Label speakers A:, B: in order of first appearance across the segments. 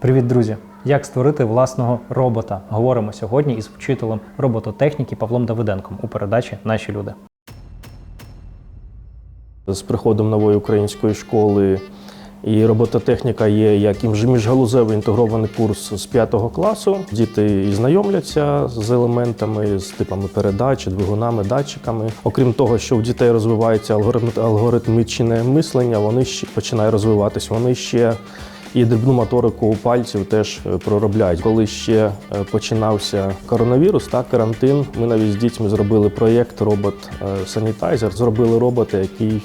A: Привіт, друзі! Як створити власного робота? Говоримо сьогодні із вчителем робототехніки Павлом Давиденком у передачі Наші люди.
B: З приходом нової української школи і робототехніка є як міжгалузевий інтегрований курс з 5 класу. Діти і знайомляться з елементами, з типами передач, двигунами, датчиками. Окрім того, що в дітей розвивається алгоритм, алгоритмічне мислення, вони ще починають розвиватись. Вони ще і дрібну моторику пальців теж е, проробляють. Коли ще е, починався коронавірус, та карантин, ми навіть з дітьми зробили проєкт робот е. Зробили робота, який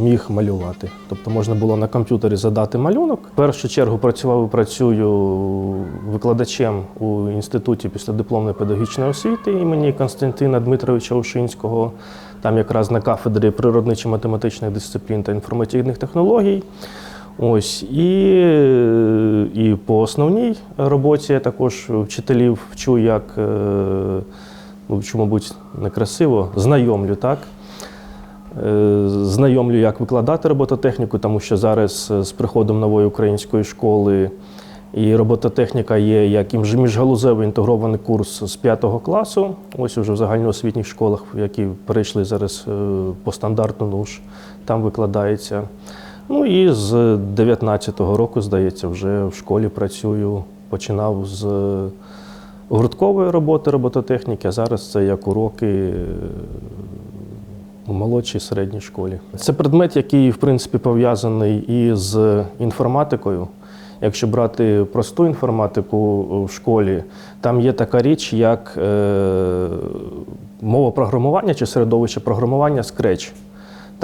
B: міг малювати. Тобто можна було на комп'ютері задати малюнок. В першу чергу працював і працюю викладачем у інституті післядипломної педагогічної освіти імені Константина Дмитровича Ушинського. Там якраз на кафедрі природничо-математичних дисциплін та інформаційних технологій. Ось і, і по основній роботі я також вчителів вчу, як е, ну, вчу, мабуть, некрасиво, знайомлю, так? Е, Знайомлю, як викладати робототехніку, тому що зараз е, з приходом нової української школи і робототехніка є як і між- міжгалузевий інтегрований курс з 5 класу. Ось уже в загальноосвітніх школах, які перейшли зараз е, по стандарту НУШ, там викладається. Ну і з 19-го року, здається, вже в школі працюю. Починав з гурткової роботи робототехніки, а зараз це як уроки е, у молодшій середній школі. Це предмет, який, в принципі, пов'язаний і з інформатикою. Якщо брати просту інформатику в школі, там є така річ, як е, мова програмування чи середовище програмування Scratch.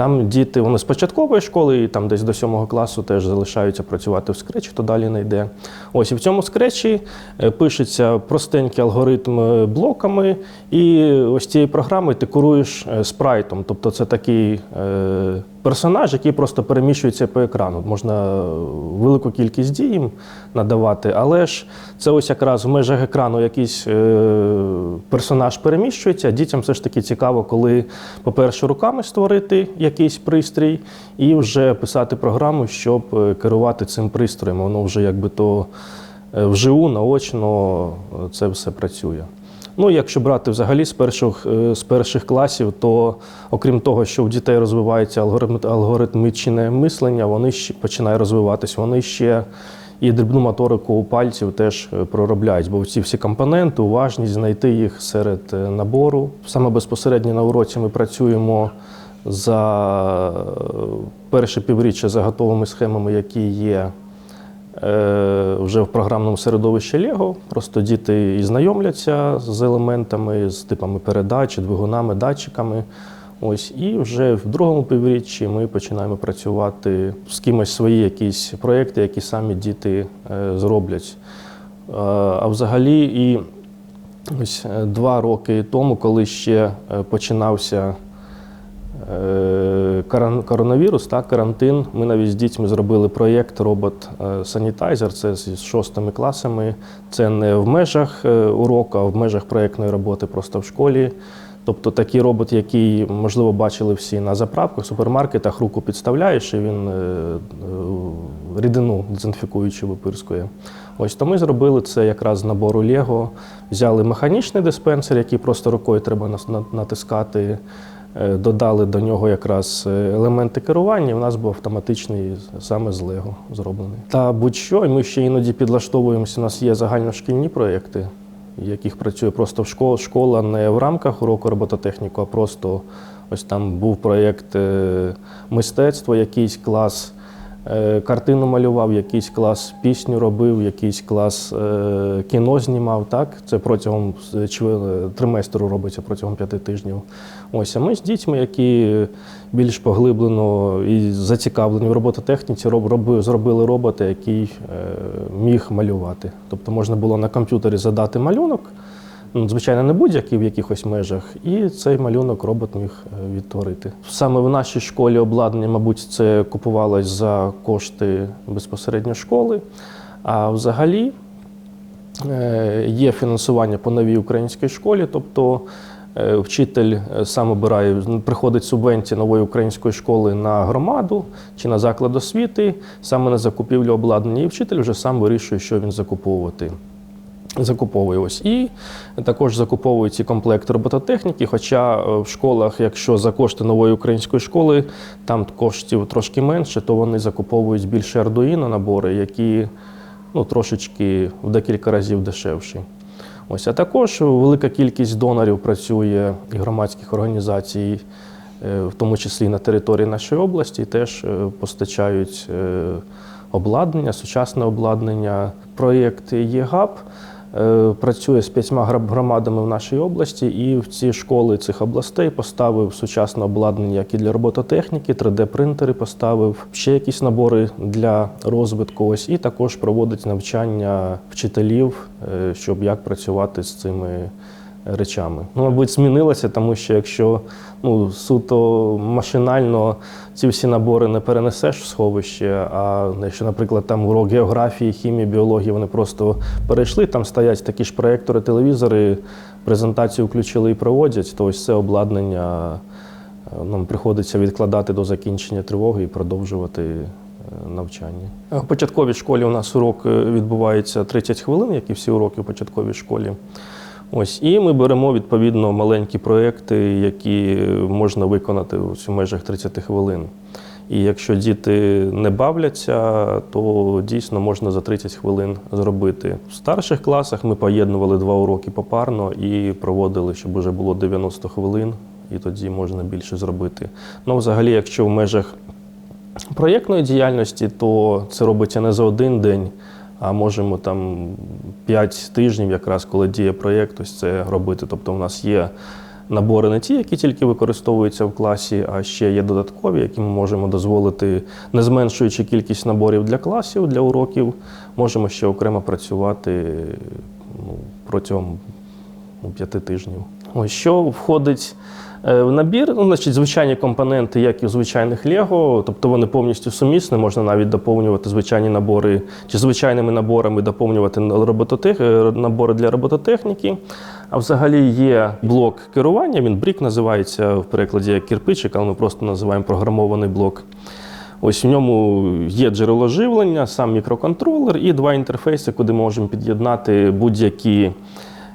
B: Там діти, вони з початкової школи, і там десь до сьомого класу теж залишаються працювати в скретчі, хто далі не йде. Ось і в цьому скретчі е, пишеться простенький алгоритм е, блоками, і ось цієї програми ти керуєш е, спрайтом. Тобто це такий е, персонаж, який просто переміщується по екрану. Можна велику кількість дій надавати, але ж це ось якраз в межах екрану якийсь е, персонаж переміщується. Дітям все ж таки цікаво, коли, по-перше, руками створити якийсь пристрій і вже писати програму, щоб е, керувати цим пристроєм. Воно вже якби то е, вживу, наочно е, це все працює. Ну, якщо брати взагалі з перших, е, з перших класів, то окрім того, що у дітей розвивається алгоритм, алгоритмічне мислення, вони ще починають розвиватись, вони ще і дрібну моторику у пальців теж е, проробляють, бо ці всі компоненти, уважність знайти їх серед е, набору. Саме безпосередньо на уроці ми працюємо за перше півріччя за готовими схемами, які є вже в програмному середовищі Lego. Просто діти і знайомляться з елементами, з типами передач, двигунами, датчиками. Ось і вже в другому півріччі ми починаємо працювати з кимось свої якісь проекти, які самі діти е, зроблять. Е, А взагалі, і ось е, два роки тому, коли ще е, починався е, коронавірус, так, карантин, ми навіть з дітьми зробили проєкт робот е. Це з шостими класами. Це не в межах е, уроку, а в межах проєктної роботи просто в школі. Тобто такий робот, який, можливо, бачили всі на заправках, супермаркетах, руку підставляєш, і він е, е, рідину дезінфікуючу випирскує. Ось то ми зробили це якраз з набору Лего. Взяли механічний диспенсер, який просто рукою треба натискати. е, Додали до нього якраз елементи керування. і в нас був автоматичний саме з Лего зроблений. Та будь-що, і ми ще іноді підлаштовуємося. У нас є загальношкільні проєкти, яких працює просто в школу. Школа не в рамках уроку робототехніку, а просто ось там був проєкт е, мистецтва, якийсь клас картину малював, якийсь клас пісню робив, якийсь клас е, кіно знімав. Так? Це протягом з- триместру робиться протягом п'яти тижнів. Ось, а ми з дітьми, які більш поглиблено і зацікавлені в робототехніці, роб, зробили робота, який е, міг малювати. Тобто можна було на комп'ютері задати малюнок, звичайно, не будь-який в якихось межах, і цей малюнок робот міг е, відтворити. Саме в нашій школі обладнання, мабуть, це купувалось за кошти безпосередньо школи. А взагалі е, є фінансування по новій українській школі, тобто Е, Вчитель сам обирає, приходить субвенція нової української школи на громаду чи на заклад освіти, саме на закупівлю обладнання, і вчитель вже сам вирішує, що він закуповувати. Закуповує і також закуповують ці комплекти робототехніки. Хоча е, в школах, якщо за кошти нової української школи, там коштів трошки менше, то вони закуповують більше Arduino набори, які ну, трошечки в декілька разів дешевші. Ось, а також велика кількість донорів працює і громадських організацій, е, в тому числі на території нашої області, теж е, постачають обладнання, сучасне обладнання. Проєкт ЄГАП працює з п'ятьма громадами в нашій області, і в ці школи цих областей поставив сучасне обладнання, як і для робототехніки, 3D-принтери поставив, ще якісь набори для розвитку. Ось і також проводить навчання вчителів, е, щоб як працювати з цими речами. Ну, мабуть, змінилося, тому що якщо ну, суто машинально ці всі набори не перенесеш в сховище, а якщо, наприклад, там урок географії, хімії, біології, вони просто перейшли, там стоять такі ж проєктори, телевізори, презентацію включили і проводять, то ось це обладнання е, нам приходиться відкладати до закінчення тривоги і продовжувати е, навчання. В початковій школі у нас урок е, відбувається 30 хвилин, як і всі уроки в початковій школі. Ось, і ми беремо відповідно маленькі проекти, які можна виконати у межах 30 хвилин. І якщо діти не бавляться, то дійсно можна за 30 хвилин зробити. В старших класах ми поєднували два уроки попарно і проводили, щоб вже було 90 хвилин, і тоді можна більше зробити. Ну, взагалі, якщо в межах проєктної діяльності, то це робиться не за один день, а можемо там 5 тижнів, якраз коли діє проєкт, ось це робити. Тобто, у нас є набори не ті, які тільки використовуються в класі, а ще є додаткові, які ми можемо дозволити, не зменшуючи кількість наборів для класів, для уроків, можемо ще окремо працювати ну, протягом ну, п'яти тижнів. Ось що входить в набір, ну, значить, звичайні компоненти, як і в звичайних Лего, тобто вони повністю сумісні, можна навіть доповнювати звичайні набори чи звичайними наборами доповнювати робототех, е, набори для робототехніки. А взагалі є блок керування, він брік називається в перекладі як кирпичик, але ми просто називаємо програмований блок. Ось в ньому є джерело живлення, сам мікроконтролер і два інтерфейси, куди можемо під'єднати будь-які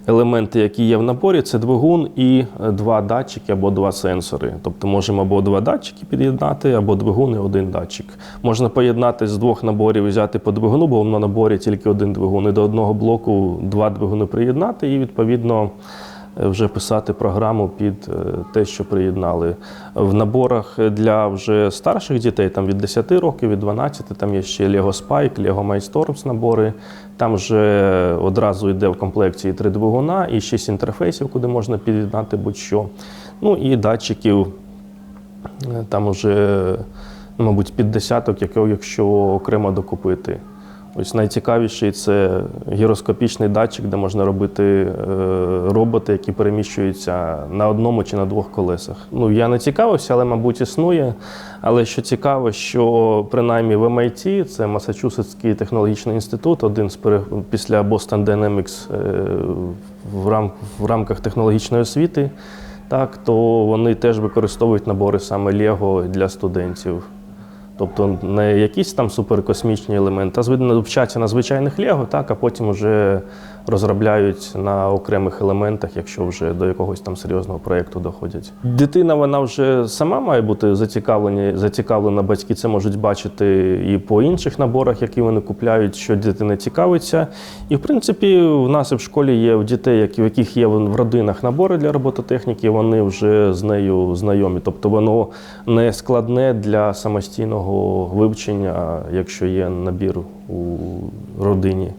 B: елементи, які є в наборі. Це двигун і е, два датчики або два сенсори. Тобто можемо або два датчики під'єднати, або двигун і один датчик. Можна поєднати з двох наборів, взяти по двигуну, бо на наборі тільки один двигун. І до одного блоку два двигуни приєднати, і відповідно вже писати програму під е, те, що приєднали. В наборах для вже старших дітей, там від 10 років, від 12, там є ще Lego Spike, Lego Mindstorms набори. Там вже одразу йде в комплекції три двигуна і шість інтерфейсів, куди можна під'єднати будь-що. Ну і датчиків е, там ну, мабуть, під десяток, якщо окремо докупити. Ось найцікавіший це гіроскопічний датчик, де можна робити е, роботи, які переміщуються на одному чи на двох колесах. Ну я не цікавився, але мабуть існує. Але що цікаво, що принаймні в MIT, це Масачусетський технологічний інститут, один з пере- після Boston Dynamics е, в, рам, в рамках технологічної освіти, так то вони теж використовують набори саме Lego для студентів. Тобто не якісь там суперкосмічні елементи, а вчаться на звичайних Лего, так, а потім вже розробляють на окремих елементах, якщо вже до якогось там серйозного проєкту доходять. Дитина вона вже сама має бути зацікавлена, зацікавлена. Батьки це можуть бачити і по інших наборах, які вони купляють, що дитина цікавиться. І в принципі, в нас і в школі є в дітей, які- в яких є в родинах набори для робототехніки, вони вже з нею знайомі. Тобто воно не складне для самостійного вивчення, якщо є набір у родині.